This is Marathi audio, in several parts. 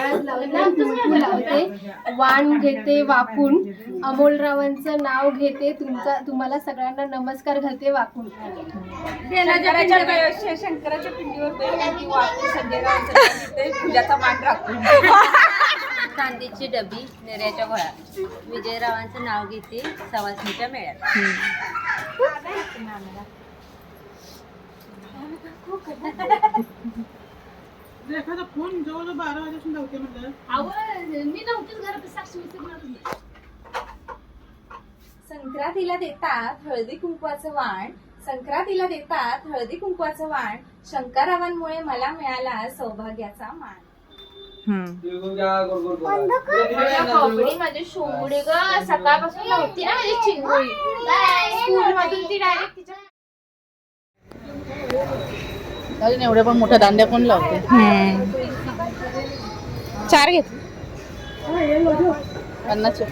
लावते वाण घेते वाकून. अमोलरावांचं नाव घेते. तुमचा तुम्हाला सगळ्यांना नमस्कार घालते वाकून. शंकराच्या वे- शंकराच्या पिंडीवर बैल वाकून संजय रावांचं नाव घेते, पूजाचा मान राखून. चांदीची डबी नेऱ्याच्या घोळात विजयरावांचं नाव घेते सवासणीच्या मेळ्यात. एखादा फोन जवळजवळ बारा वाजेपासून म्हटलं मी नव्हतीच घरात साक्षी संक्रांतीला देतात हळदी कुंकवाचं वाण. संक्रांतीला देतात हळदी कुंकवाचं वाण. शंकररावांमुळे मला मिळाला सौभाग्याचा मान. कॉमेडी माझी ग. सकाळपासून नव्हती ना माझी चिंगोळी. स्कूल मधून ती डायरेक्ट अजून एवढ्या पण मोठ्या दांड्या कोण लावते चार घेत. पन्नासचे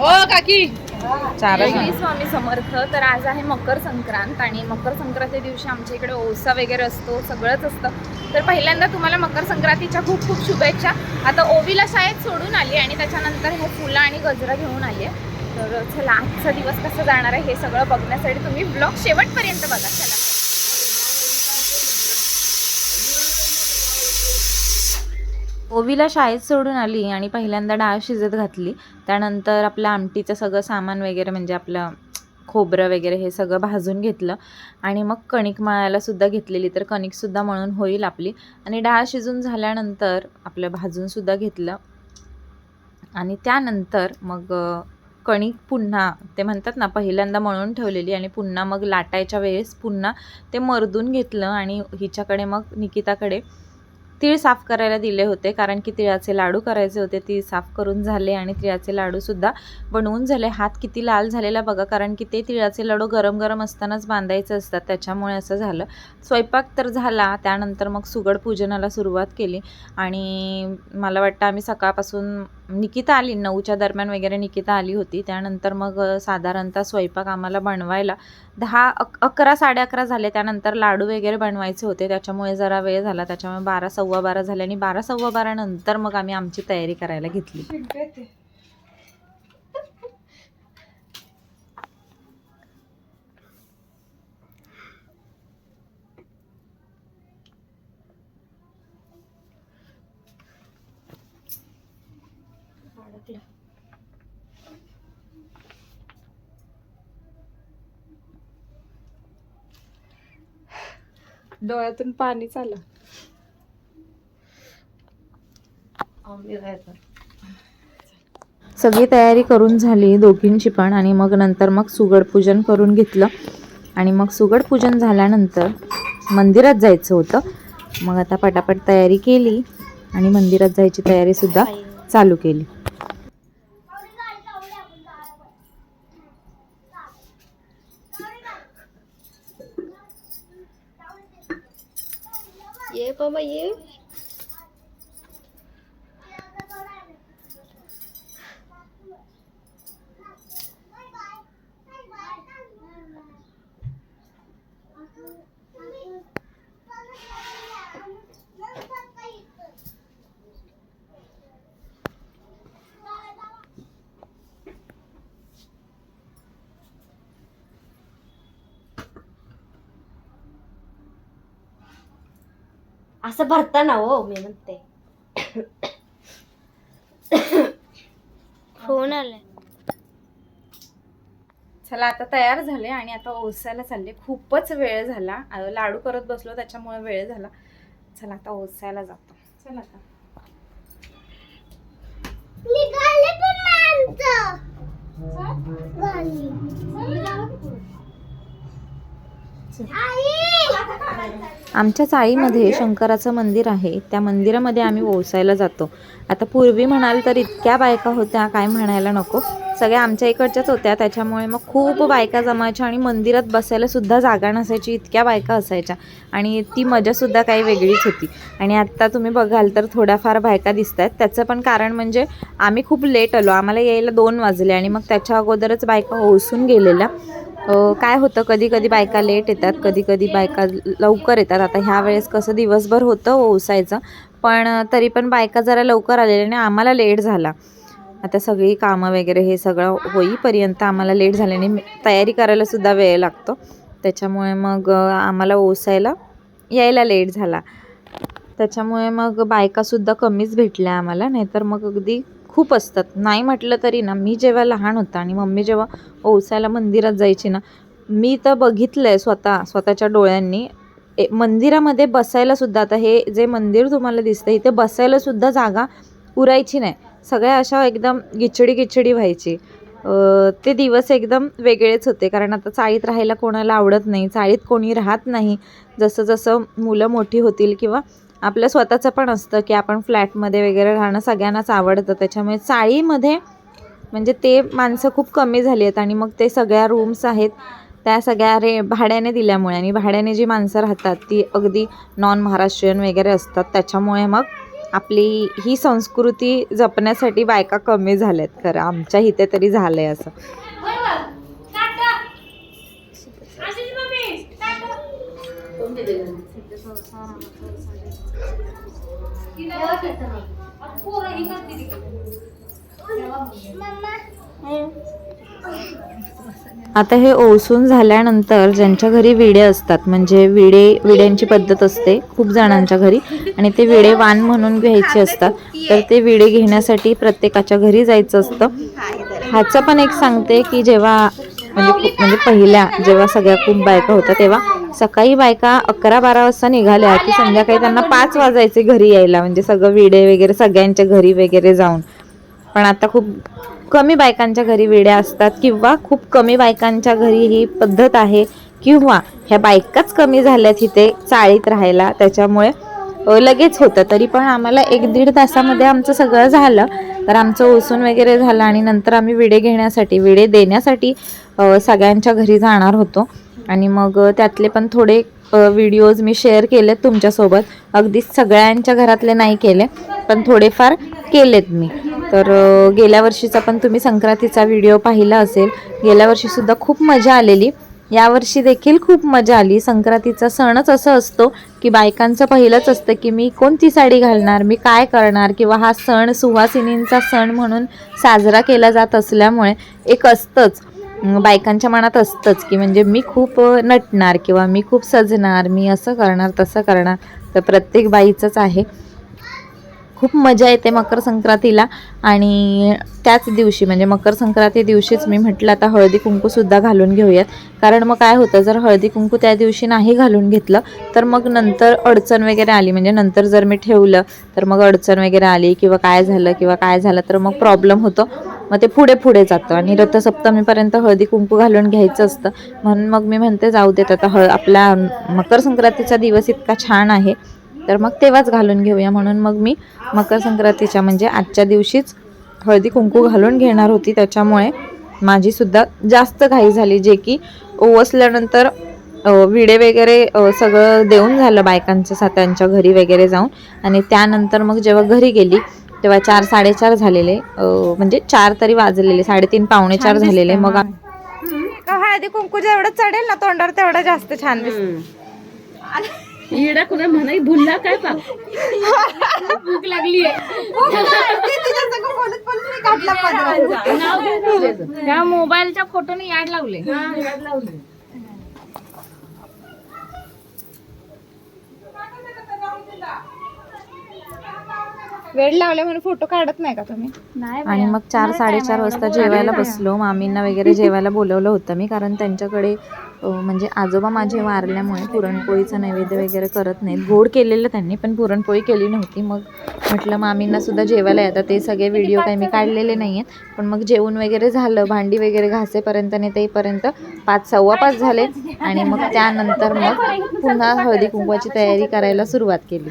ओ काकी. चार श्री स्वामी समर्थ तर आज आहे मकर संक्रांत आणि मकर संक्रांती दिवशी आमच्या इकडे ओसा वगैरे असतो सगळंच असतं. तर पहिल्यांदा तुम्हाला मकर संक्रांतीच्या खूप खूप शुभेच्छा. आता ओवीला शाळेत सोडून आली आणि त्याच्यानंतर हे फुलं आणि गजरा घेऊन आली आहे. तर चला आजचा दिवस कसं जाणार आहे हे सगळं बघण्यासाठी तुम्ही ब्लॉग शेवटपर्यंत बघा चला. ओवीला शाळेत सोडून आली आणि पहिल्यांदा डाळ शिजत घातली. त्यानंतर आपलं आमटीचं सगळं सामान वगैरे म्हणजे आपलं खोबरं वगैरे हे सगळं भाजून घेतलं. आणि मग कणिक मळायला सुद्धा घेतलेली तर कणिकसुद्धा मळून होईल आपली. आणि डाळ शिजून झाल्यानंतर आपलं भाजूनसुद्धा घेतलं. आणि त्यानंतर मग कणिक पुन्हा ते म्हणतात ना पहिल्यांदा मळून ठेवलेली आणि पुन्हा मग लाटायच्या वेळेस पुन्हा ते मर्दून घेतलं आणि हिच्याकडे मग निकिताकडे तीळ साफ करायला दिले होते कारण की तिळाचे लाडू करायचे होते ती साफ करून झाले आणि तिळाचे लाडूसुद्धा बनवून झाले. हात किती लाल झालेला बघा कारण की ते तिळाचे लाडू गरम गरम असतानाच बांधायचे असतात त्याच्यामुळे असं झालं. स्वयंपाक तर झाला त्यानंतर मग सुगड पूजनाला सुरुवात केली आणि मला वाटतं आम्ही सकाळपासून निकिता आली नऊच्या दरम्यान वगैरे निकिता आली होती. त्यानंतर मग साधारणतः स्वयंपाक आम्हाला बनवायला दहा अक अकरा साडे अकरा झाले. त्यानंतर लाडू वगैरे बनवायचे होते त्याच्यामुळे जरा वेळ झाला. त्याच्यामुळे बारा सव्वा सव्वा बारा झाले आणि बारा सव्वा बारा नंतर मग आम्ही आमची तयारी करायला घेतली. डोळ्यातून पाणी चाललं. सगळी तयारी करून झाली दोघींची पण. आणि मग नंतर मग सुगड पूजन करून घेतलं. आणि मग सुगड पूजन झाल्यानंतर मंदिरात जायचं होतं. मग आता पटापट तयारी केली. आणि मंदिरात जायची तयारीसुद्धा चालू केली. ये बाबा ये. असं भरताना हो मी म्हणते. फोन आलाय. चला आता तयार झाले आणि आता ओसायला चालले. खूपच वेळ झाला. लाडू करत बसलो त्याच्यामुळे वेळ झाला. चला आता ओसायला जातो. चला आता. आमच्या चाळीमध्ये शंकराचं मंदिर आहे. त्या मंदिरामध्ये आम्ही ओसायला जातो. आता पूर्वी म्हणाल तर इतक्या बायका होत्या काय म्हणायला नको. सगळ्या आमच्या इकडच्याच होत्या. त्याच्यामुळे मग खूप बायका जमायच्या आणि मंदिरात बसायला सुद्धा जागा नसायची इतक्या बायका असायच्या. आणि ती मजासुद्धा काही वेगळीच होती. आणि आत्ता तुम्ही बघाल तर थोड्याफार बायका दिसत आहेत त्याचं पण कारण म्हणजे आम्ही खूप लेट आलो. आम्हाला यायला दोन वाजले आणि मग त्याच्या अगोदरच बायका ओसून गेलेल्या. काय होतं कधी कधी बायका लेट येतात कधी कधी बायका लवकर येतात. आता ह्या वेळेस कसं दिवसभर होतं ओसायचं पण तरी पण बायका जरा लवकर आलेल्या आणि आम्हाला लेट झाला. आता सगळी कामं वगैरे हे सगळं होईपर्यंत आम्हाला लेट झाल्याने तयारी करायला सुद्धा वेळ लागतो. त्याच्यामुळे मग आम्हाला ओसायला यायला लेट झाला. त्याच्यामुळे मग बायकासुद्धा कमीच भेटल्या आम्हाला नाहीतर मग अगदी खूप असतात. नाही म्हटलं तरी ना मी जेव्हा लहान होता आणि मम्मी जेव्हा ओसायला मंदिरात जायची ना मी तर बघितलं आहे स्वतः स्वतःच्या डोळ्यांनी. ए मंदिरामध्ये बसायला सुद्धा आता हे जे मंदिर तुम्हाला दिसतं इथे बसायला सुद्धा जागा पुरायची नाही. सगळ्या अशा एकदम गिचडी गिचडी व्हायची. ते दिवस एकदम वेगळेच होते कारण आता चाळीत राहायला कोणाला आवडत नाही चाळीत कोणी राहत नाही. जसं जसं मुलं मोठी होतील किंवा आपलं स्वतःचं पण असतं की आपण फ्लॅटमध्ये वगैरे राहणं सगळ्यांनाच आवडतं. त्याच्यामुळे चाळीमध्ये म्हणजे ते माणसं खूप कमी झाली आहेत आणि मग ते सगळ्या रूम्स आहेत त्या सगळ्या रे भाड्याने दिल्यामुळे आणि भाड्याने जी माणसं राहतात ती अगदी नॉन महाराष्ट्रीयन वगैरे असतात. त्याच्यामुळे मग आपली ही संस्कृती जपण्यासाठी बायका कमी झाल्यात खरं. आमच्या इथे तरी झालं आहे असं आता हे ओसून झाल्यानंतर ज्यांच्या घरी विडे असतात म्हणजे विडे विड्यांची पद्धत असते खूप जणांच्या घरी आणि ते विडे वाण म्हणून घ्यायचे असतात. तर ते विडे घेण्यासाठी प्रत्येकाच्या घरी जायचं असतं. ह्याचं पण एक सांगते की जेव्हा म्हणजे म्हणजे पहिल्या जेव्हा सगळ्या खूप बायका होत्या तेव्हा सकाळी बायका अकरा बारा वाजता निघाल्या. की संध्याकाळी त्यांना पाच वाजायचे घरी यायला. म्हणजे सगळं विडे वगैरे सगळ्यांच्या घरी वगैरे जाऊन. पण आता खूप कमी बायकांच्या घरी वेड्या असतात किंवा खूप कमी बायकांच्या घरी ही पद्धत आहे किंवा ह्या बायकाच कमी झाल्यात इथे चाळीत राहायला. त्याच्यामुळे लगेच होतं. तरी पण आम्हाला एक दीड तासामध्ये आमचं सगळं झालं. तर आमचं ओसून वगैरे झालं आणि नंतर आम्ही विडे घेण्यासाठी विडे देण्यासाठी सगळ्यांच्या घरी जाणार होतो. आणि मग त्यातले पण थोडे व्हिडिओज मी शेअर केलेत तुमच्यासोबत. अगदी सगळ्यांच्या घरातले नाही केले पण थोडेफार केलेत मी. तर गेल्या वर्षीचा पण तुम्ही संक्रांतीचा व्हिडिओ पाहिला असेल. गेल्या वर्षीसुद्धा खूप मजा आलेली. यावर्षी देखील खूप मजा आली. संक्रांतीचा सणच असं असतो की बायकांचं पहिलंच असतं की मी कोणती साडी घालणार मी काय करणार किंवा हा सण सुवासिनींचा सण म्हणून साजरा केला जात असल्यामुळे एक असतंच. बायकांच्या मनात असतंच की म्हणजे मी खूप नटणार किंवा मी खूप सजणार मी असं करणार तसं करणार तर प्रत्येक बाईचंच आहे. खूप मजा येते मकर संक्रांतीला आणि त्याच दिवशी म्हणजे मकर संक्रांती दिवशीच मी म्हटलं आता हळदी कुंकूसुद्धा घालून घेऊयात. कारण मग काय होतं जर हळदी कुंकू त्या दिवशी नाही घालून घेतलं तर मग नंतर अडचण वगैरे आली. म्हणजे नंतर जर मी ठेवलं तर मग अडचण वगैरे आली किंवा काय झालं किंवा काय झालं तर मग प्रॉब्लेम होतो. मग ते पुढे पुढे जातं. आणि रथसप्तमीपर्यंत हळदी कुंकू घालून घ्यायचं असतं. म्हणून मग मी म्हणते जाऊ देत आता हळ आपला मकर संक्रांतीचा दिवस इतका छान आहे. तर मग तेव्हाच घालून घेऊया. म्हणून मग मी मकर संक्रांतीच्या म्हणजे आजच्या दिवशीच हळदी कुंकू घालून घेणार होती. त्याच्यामुळे माझी सुद्धा जास्त घाई झाली. जे की ओवसल्यानंतर विडे वगैरे सगळं देऊन झालं बायकांच्या सात्यांच्या घरी वगैरे जाऊन. आणि त्यानंतर मग जेव्हा घरी गेली तेव्हा चार साडेचार झालेले. म्हणजे चार तरी वाजलेले साडेतीन पावणे चार झालेले. मग हळदी कुंकू जेवढं चढेल ना तोंडावर तेवढं जास्त छान येडा कुणा म्हणाय भुलला काय भूक लागली त्या मोबाईलच्या फोटोने याड लावले. वेळ लावले म्हणून फोटो काढत नाही का तुम्ही? आणि मग चार साडेचार वाजता जेवायला बसलो. मामींना वगैरे जेवायला बोलवलं होतं मी कारण त्यांच्याकडे म्हणजे आजोबा माझे वारल्यामुळे पुरणपोळीचं नैवेद्य वगैरे करत नाहीत. गोड केलेलं त्यांनी पण पुरणपोळी केली नव्हती. मग म्हटलं मामींना सुद्धा जेवायला येतं ते सगळे व्हिडिओ काही मी काढलेले नाही आहेत पण मग जेवण वगैरे झालं. भांडी वगैरे घासेपर्यंत आणि तेपर्यंत पाच सव्वा पाच झाले आणि मग त्यानंतर मग पुन्हा हळदी कुंकवाची तयारी करायला सुरुवात केली.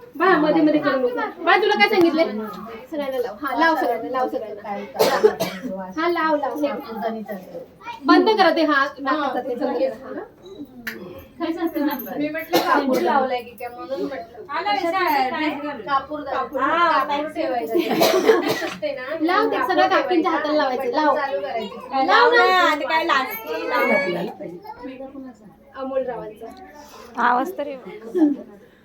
बा मध्ये मध्ये करू नको. बा तुला काय सांगितलंय? सगळ्यांना लाव. हा लाव सगळ्यांना लाव सगळ्यांना. हा लाव लाव. हे. बंद करा ते हा नाकाचा ते बंद करा, हा. काय सांगते ना? मी म्हटलं कापूर लावलाय की काय म्हणून म्हटलं. कापूर कापूर ठेवायचं. लाव ते सगळं काकींच्या हाताला लावायचं. लाव. चालू करायची. लाव ना. अमोल रावांचा आवाज तरी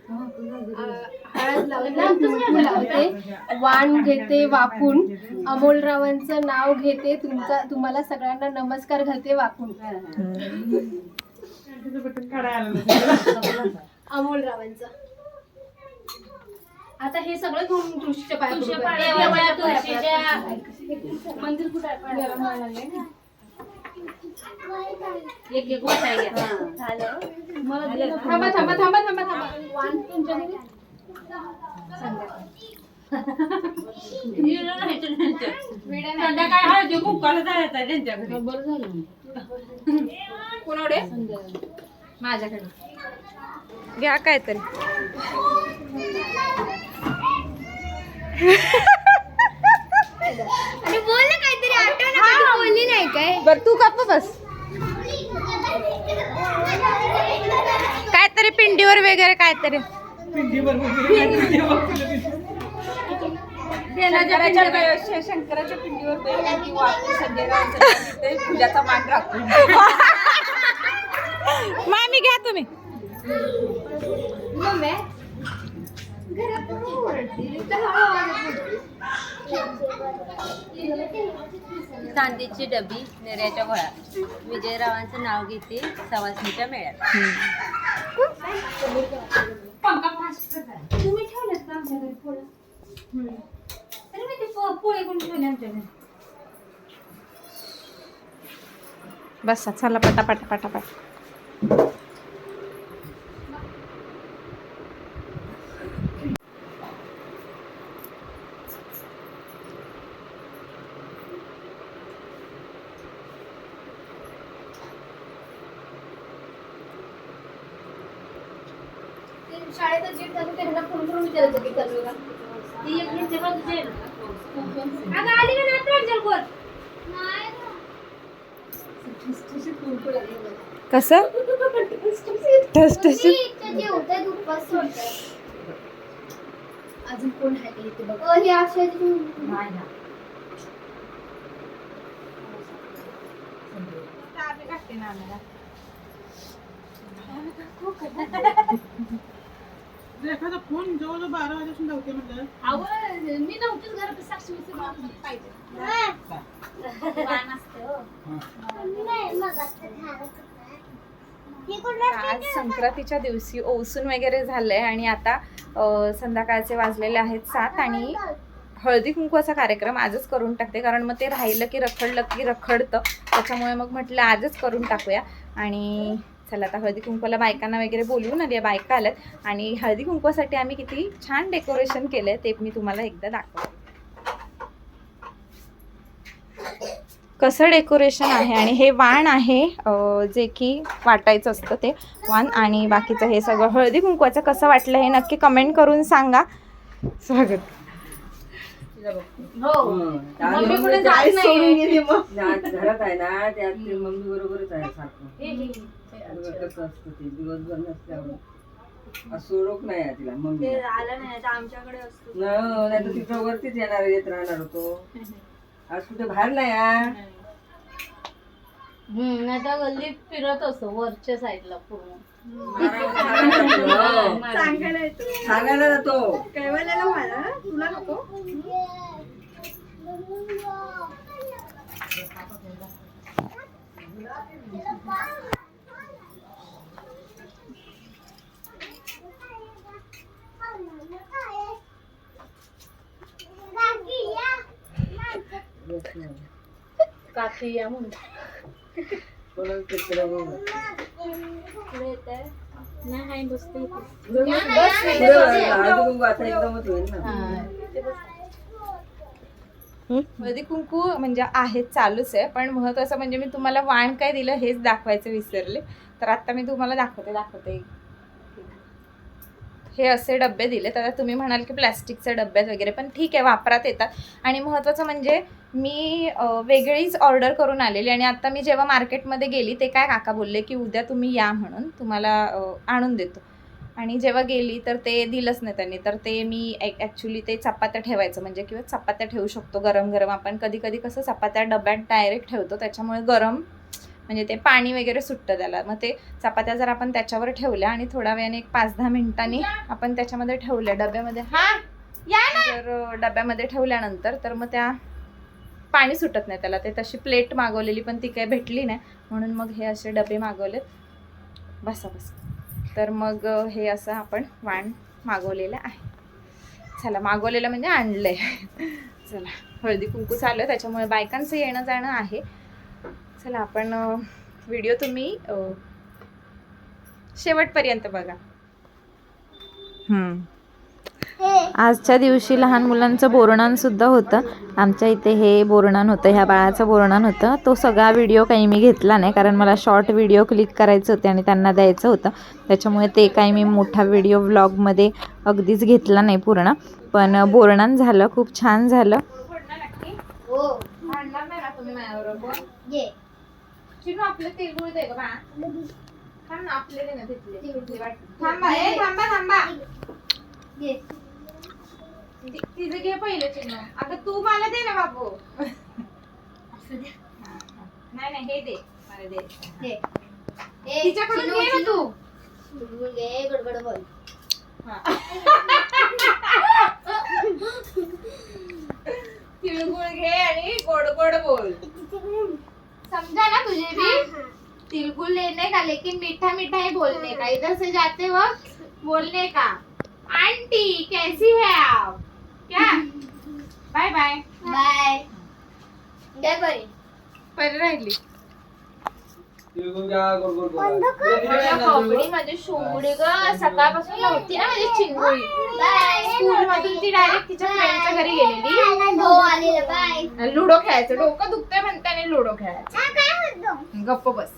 हळद लावते लावते वाण घेते वाकून. अमोल रावांचं नाव घेते. तुमचा तुम्हाला सगळ्यांना नमस्कार घालते वाकून. अमोल रावांचा. आता हे सगळं घेऊन तुळशीच्या पाया मंदिर कुठे आहे. थांबा थांबा थांबा थांबा थांबा. वाण तुमच्या घरी? कोणाकडे माझ्याकडे. घ्या काहीतरी. आणि बोल ना काहीतरी आठवण बोलली नाही काय? बर तू गप्प बस. काहीतरी पिंडीवर वगैरे काहीतरी. शंकराच्या पिंडीवर. पूजाचा मान मामी घ्या तुम्ही. चांदीची डबी नेऱ्याच्या गोळा. विजयरावांचं नाव घेते सवासणीच्या मेळ्यात. बस चला पटा पटा ते शाळेत जीट झालं त्यांना फोन करून विचारायचं की चालू का अगं आली का नाही प्रांजल बोल कसं ठसठशीत अजून कोण आहे का इथे बघ. हे एखादा फोन जवळजवळ बारा वाजेपासून लावते म्हणलं. मी नव्हतीच घरात साक्षी पाहिजे. आज संक्रांतीच्या दिवशी ओसून वगैरे झालंय आणि आता संध्याकाळचे वाजलेले आहेत सात आणि हळदी कुंकवाचा कार्यक्रम आजच करून टाकते कारण मग ते राहिलं की रखडलं की रखडतं. त्याच्यामुळे मग म्हटलं आजच करून टाकूया. आणि चला आता हळदी कुंकवाला बायकांना वगैरे बोलवून आली बायका आल्यात. आणि हळदी कुंकवासाठी आम्ही किती छान डेकोरेशन केलंय ते मी तुम्हाला एकदा दाखवते. कसं डेकोरेशन आहे आणि हे वाण आहे जे की वाटायचं असतं ते वाण आणि बाकीचं हे सगळं. हळदी कुंकवाचं कसं वाटलं हे नक्की कमेंट करून सांगा. स्वागत. मम्मी कुठे जात नाही घरात आहे ना त्यात ते मम्मी बरोबरच आहे सारखं. सगळं कसं असतं ते? दिवसभर नसल्यावर. आज सोडूक नाही आहे तिला मम्मी. आलं नाही आमच्याकडे असतो. नाही तर तिथं वरतीच येणार येत राहणार होतो. आज कुठे बाहेर नाही हा नाही तर गल्लीत फिरत असतो वरच्या साईडला पूर्ण. सांगायला जातो. काकी या म्हणून कोणाला बघ. नाही बसते कुंकू कुंकू म्हणजे आहे चालूच आहे. पण महत्वाचं म्हणजे मी तुम्हाला वाण काय दिलं हेच दाखवायचं विसरले. तर आता मी तुम्हाला दाखवते दाखवते. हे असे डबे दिले तर आता तुम्ही म्हणाल की प्लॅस्टिकचे डब्यात वगैरे पण ठीक आहे वापरात येतात. आणि महत्त्वाचं म्हणजे मी वेगळीच ऑर्डर करून आलेली आणि आता मी जेव्हा मार्केटमध्ये गेली ते काय काका बोलले की उद्या तुम्ही या म्हणून तुम्हाला आणून देतो. आणि जेव्हा गेली तर ते दिलंच नाही त्यांनी. तर ते मी ॲक्च्युली ते चपात्या ठेवायचं म्हणजे किंवा चपात्या ठेवू शकतो गरम गरम आपण कधी कधी कसं चपात्या डब्यात डायरेक्ट ठेवतो त्याच्यामुळे गरम म्हणजे ते पाणी वगैरे सुटतं त्याला. मग ते चपात्या जर आपण त्याच्यावर ठेवल्या आणि थोड्या वेळाने एक पाच दहा मिनिटांनी आपण त्याच्यामध्ये ठेवल्या डब्यामध्ये. हा. अ, डब्यामध्ये ठेवल्यानंतर तर मग त्या पाणी सुटत नाही त्याला. ते तशी प्लेट मागवलेली पण ती काही भेटली नाही. म्हणून मग हे असे डबे मागवलेत. बसा बसा. तर मग हे असं आपण वाण मागवलेलं आहे. चला मागवलेलं म्हणजे आणलंय. चला हळदी कुंकू चालू आहे. त्याच्यामुळे बायकांचं येणं जाणं आहे. चला आपण व्हिडिओ तुम्ही शेवटपर्यंत बघा. आजच्या दिवशी लहान मुलांचं बोरणान सुद्धा होतं. आमच्या इथे हे बोरणान होतं ह्या बाळाचं बोरणान होतं. तो सगळा व्हिडिओ काही मी घेतला नाही कारण मला शॉर्ट व्हिडिओ क्लिक करायचे होते आणि त्यांना द्यायचं होतं. त्याच्यामुळे ते काही मी मोठा व्हिडिओ व्लॉगमध्ये अगदीच घेतला नाही पूर्ण. पण बोरणान झालं खूप छान झालं. चिनू आपले तिळगुळ दे गं बा थांब ना आपले दे ना तिथले. थांबा ए थांबा थांबा ति- तिचं घे पहिलं चिन्ह आता तू मला दे ना बाबू. नाही नाही हे दे. मला दे. हे ए, तिच्याकडून चिनू, घे ना चिनू. तू. गुडगुड घे गडबड बोल. तिळगुळ घे आणि गोड गोड बोल समझा ना तुझे भी का लेकिन मीठा मीठा ही बोलने का इधर से जाते वक्त बोलने का. आंटी कैसी है आप? क्या? Bye bye. बाय. काय बरे. पर राहिली. शिंगुडी ग. सकाळपासून नव्हती ना माझी चिंगुळी. स्कूल मधून ती डायरेक्ट तिच्या फ्रेंडच्या घरी गेलेली. हो लुडो खेळायचं. डोकं दुखतंय म्हणताने लुडो खेळायचं. गप्प बस.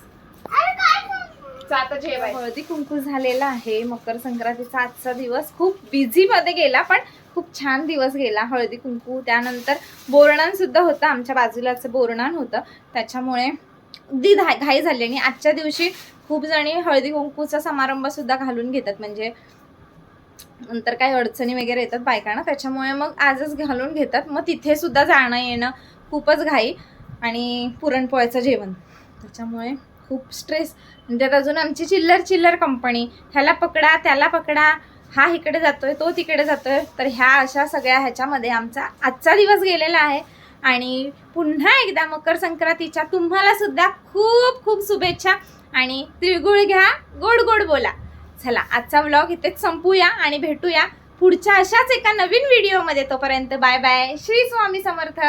आता जेवाय हो, हळदी कुंकू झालेला आहे. मकर संक्रांतीचा आजचा दिवस खूप बिझी मध्ये गेला पण खूप छान दिवस गेला. हळदी कुंकू त्यानंतर बोरणान सुद्धा होतं. आमच्या बाजूलाच बोरणान होतं. त्याच्यामुळे अगदी घाई घाई झाली. आणि आजच्या दिवशी खूप जणी हळदी कुंकूचा समारंभ सुद्धा घालून घेतात. म्हणजे नंतर काही अडचणी वगैरे येतात बायकांना. त्याच्यामुळे मग आजच घालून घेतात. मग तिथे सुद्धा जाणं येणं खूपच घाई आणि पुरणपोळ्याचं जेवण. त्याच्यामुळे खूप स्ट्रेस म्हणजे त्यात अजून आमची चिल्लर चिल्लर कंपनी ह्याला पकडा त्याला पकडा हा इकडे जातोय तो तिकडे जातोय. तर ह्या अशा सगळ्या ह्याच्यामध्ये आमचा आजचा दिवस गेलेला आहे. आणि पुन्हा एकदा मकर संक्रांतीच्या तुम्हाला सुद्धा खूप खूप शुभेच्छा. आणि तिळगुळ घ्या गोड गोड बोला. चला आजचा व्लॉग इथेच संपूया आणि भेटूया पुढच्या अशाच एका नवीन व्हिडिओमध्ये तोपर्यंत बाय बाय श्री स्वामी समर्थ.